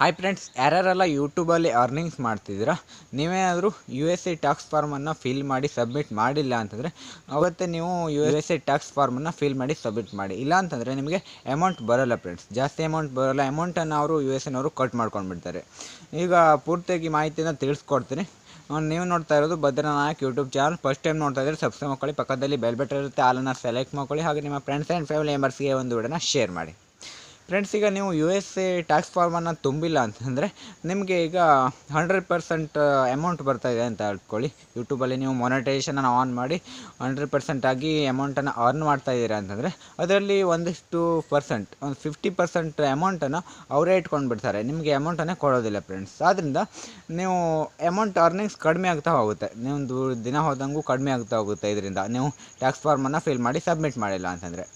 Hi friends ಯಾರ್ಯಾರೆಲ್ಲ ಯೂಟ್ಯೂಬಲ್ಲಿ earnings ಮಾಡ್ತಿದ್ದೀರಾ? ನೀವೇನಾದರೂ ಯು ಎಸ್ ಎ ಟ್ಯಾಕ್ಸ್ ಫಾರ್ಮನ್ನು ಫಿಲ್ ಮಾಡಿ ಸಬ್ಮಿಟ್ ಮಾಡಿಲ್ಲ ಅಂತಂದರೆ, ಅವತ್ತೇ ನೀವು ಯು ಎಸ್ ಸಿ ಟ್ಯಾಕ್ಸ್ ಫಾರ್ಮನ್ನು ಫಿಲ್ ಮಾಡಿ ಸಬ್ಮಿಟ್ ಮಾಡಿ. ಇಲ್ಲ ಅಂತಂದರೆ ನಿಮಗೆ ಅಮೌಂಟ್ ಬರೋಲ್ಲ ಫ್ರೆಂಡ್ಸ್ ಜಾಸ್ತಿ ಅಮೌಂಟ್ ಬರೋಲ್ಲ. ಅಮೌಂಟನ್ನು ಅವರು ಯು ಎಸ್ ಎನವರು ಕಟ್ ಮಾಡ್ಕೊಂಡ್ಬಿಡ್ತಾರೆ. ಈಗ ಪೂರ್ತಿಯಾಗಿ ಮಾಹಿತಿನ ತಿಳಿಸ್ಕೊಡ್ತೀನಿ. ನೀವು ನೋಡ್ತಾ ಇರೋದು Bhadranayak YouTube channel first time ನೋಡ್ತಾ ಇದ್ದರೆ ಸಬ್ಸ್ಕ್ರೈಬ್ ಮಾಡ್ಕೊಳ್ಳಿ. ಪಕ್ಕದಲ್ಲಿ ಬೆಲ್ ಬಟನ್ ಇರುತ್ತೆ. ಹಾಲನ್ನು ಸೆಲೆಕ್ಟ್ ಮಾಡ್ಕೊಳ್ಳಿ. ಹಾಗೆ ನಿಮ್ಮ ಫ್ರೆಂಡ್ಸ್ ಆ್ಯಂಡ್ ಫ್ಯಾಮಿಲಿ ಮೆಂಬರ್ಸ್ಗೆ ಒಂದು ವಿಡಿಯೋನ ಶೇರ್ ಮಾಡಿ. ಫ್ರೆಂಡ್ಸ್ ಈಗ ನೀವು ಯು ಎಸ್ ಎ ಟ್ಯಾಕ್ಸ್ ಫಾರ್ಮನ್ನು ತುಂಬಿಲ್ಲ ಅಂತಂದರೆ ನಿಮಗೆ ಈಗ ಹಂಡ್ರೆಡ್ ಪರ್ಸೆಂಟ್ ಅಮೌಂಟ್ ಇದೆ ಅಂತ ಹೇಳ್ಕೊಳ್ಳಿ. ಯೂಟ್ಯೂಬಲ್ಲಿ ನೀವು ಮೊನಟೈಸೇಷನನ್ನು ಆನ್ ಮಾಡಿ ಹಂಡ್ರೆಡ್ ಪರ್ಸೆಂಟ್ ಆಗಿ ಅಮೌಂಟನ್ನು ಅರ್ನ್ ಮಾಡ್ತಾ ಇದ್ದೀರಾ ಅಂತಂದರೆ ಅದರಲ್ಲಿ ಒಂದಿಷ್ಟು ಪರ್ಸೆಂಟ್ ಒಂದು ಫಿಫ್ಟಿ ಪರ್ಸೆಂಟ್ ಅಮೌಂಟನ್ನು ಅವರೇ ಇಟ್ಕೊಂಡು ಬಿಡ್ತಾರೆ. ನಿಮಗೆ ಅಮೌಂಟನ್ನೇ ಕೊಡೋದಿಲ್ಲ ಫ್ರೆಂಡ್ಸ್ ಆದ್ದರಿಂದ ನೀವು ಅಮೌಂಟ್ ಅರ್ನಿಂಗ್ಸ್ ಕಡಿಮೆ ಆಗ್ತಾ ಹೋಗುತ್ತೆ. ನೀವು ದಿನ ಹೋದಂಗೂ ಕಡಿಮೆ ಆಗ್ತಾ ಹೋಗುತ್ತೆ. ಇದರಿಂದ ನೀವು ಟ್ಯಾಕ್ಸ್ ಫಾರ್ಮನ್ನು ಫಿಲ್ ಮಾಡಿ ಸಬ್ಮಿಟ್ ಮಾಡಿಲ್ಲ ಅಂತಂದರೆ.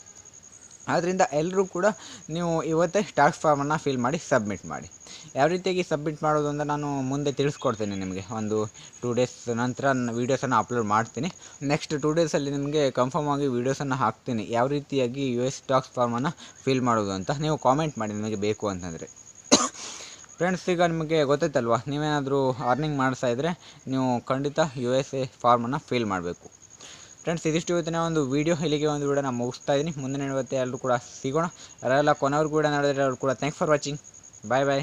ಆದ್ದರಿಂದ ಎಲ್ಲರೂ ಕೂಡ ನೀವು ಇವತ್ತೇ ಟ್ಯಾಕ್ಸ್ ಫಾರ್ಮನ್ನು ಫಿಲ್ ಮಾಡಿ ಸಬ್ಮಿಟ್ ಮಾಡಿ. ಯಾವ ರೀತಿಯಾಗಿ ಸಬ್ಮಿಟ್ ಮಾಡೋದು ಅಂತ ನಾನು ಮುಂದೆ ತಿಳಿಸ್ಕೊಡ್ತೀನಿ ನಿಮಗೆ. ಒಂದು ಟೂ ಡೇಸ್ ನಂತರ ವೀಡಿಯೋಸನ್ನು ಅಪ್ಲೋಡ್ ಮಾಡ್ತೀನಿ. ನೆಕ್ಸ್ಟ್ ಟೂ ಡೇಸಲ್ಲಿ ನಿಮಗೆ ಕನ್ಫರ್ಮ್ ಆಗಿ ವೀಡಿಯೋಸನ್ನು ಹಾಕ್ತೀನಿ. ಯಾವ ರೀತಿಯಾಗಿ ಯು ಎಸ್ ಟ್ಯಾಕ್ಸ್ ಫಾರ್ಮನ್ನು ಫಿಲ್ ಮಾಡೋದು ಅಂತ ನೀವು ಕಾಮೆಂಟ್ ಮಾಡಿ ನಿಮಗೆ ಬೇಕು ಅಂತಂದರೆ. ಫ್ರೆಂಡ್ಸ್ ಈಗ ನಿಮಗೆ ಗೊತ್ತೈತಲ್ವಾ ನೀವೇನಾದರೂ ಅರ್ನಿಂಗ್ ಮಾಡಿಸ್ತಾ ಇದ್ದರೆ ನೀವು ಖಂಡಿತ ಯು ಎಸ್ ಎ ಫಾರ್ಮನ್ನು ಫಿಲ್ ಮಾಡಬೇಕು. ಫ್ರೆಂಡ್ಸ್ ಇದಿಷ್ಟು ಇವತ್ತಿನ ಒಂದು ವೀಡಿಯೋ ಇಲ್ಲಿಗೆ ಒಂದು ವಿಡಿಯೋನ ಮುಗಿಸ್ತಾ ಇದ್ದೀನಿ ಮುಂದಿನ ಇವತ್ತೆ ಎಲ್ಲರೂ ಕೂಡ ಸಿಗೋಣ. ಯಾರೆಲ್ಲ ಕೊನೆಯವ್ರು ಕೂಡ ನೋಡಿದ್ರೆ ಅವ್ರು ಕೂಡ thanks for watching bye bye